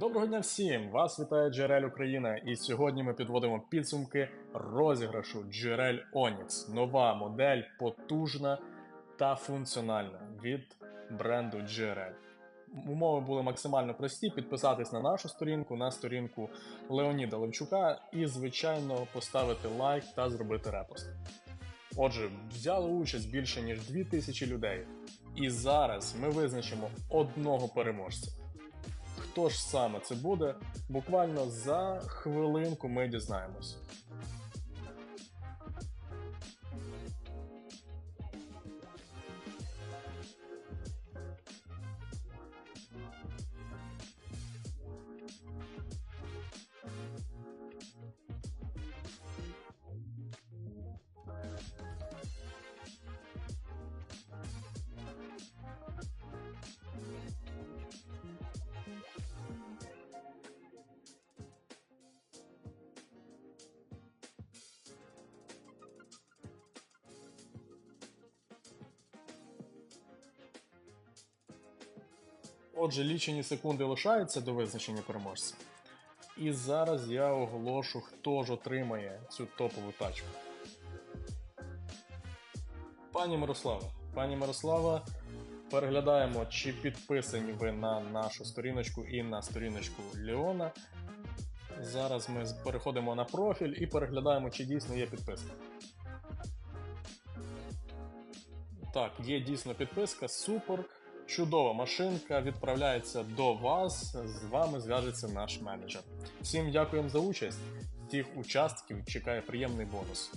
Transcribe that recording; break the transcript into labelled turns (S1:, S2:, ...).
S1: Доброго дня всім! Вас вітає GRL Україна, і сьогодні ми підводимо підсумки розіграшу GRL Onyx. Нова модель, потужна та функціональна від бренду GRL. Умови були максимально прості: підписатись на нашу сторінку, на сторінку Леоніда Левчука і, звичайно, поставити лайк та зробити репост. Отже, взяли участь більше ніж 2000 людей. І зараз ми визначимо одного переможця. Хто ж саме це буде? Буквально за хвилинку ми дізнаємось. Отже, лічені секунди лишаються до визначення переможця. І зараз я оголошу, хто ж отримає цю топову тачку. Пані Мирослава, пані Мирослава, переглядаємо, чи підписані ви на нашу сторіночку і на сторіночку Леона. Зараз ми переходимо на профіль і переглядаємо, чи дійсно є підписка. Так, є дійсно підписка, супер. Чудова машинка відправляється до вас. З вами зв'яжеться наш менеджер. Всім дякуємо за участь. Тих учасників чекає приємний бонус.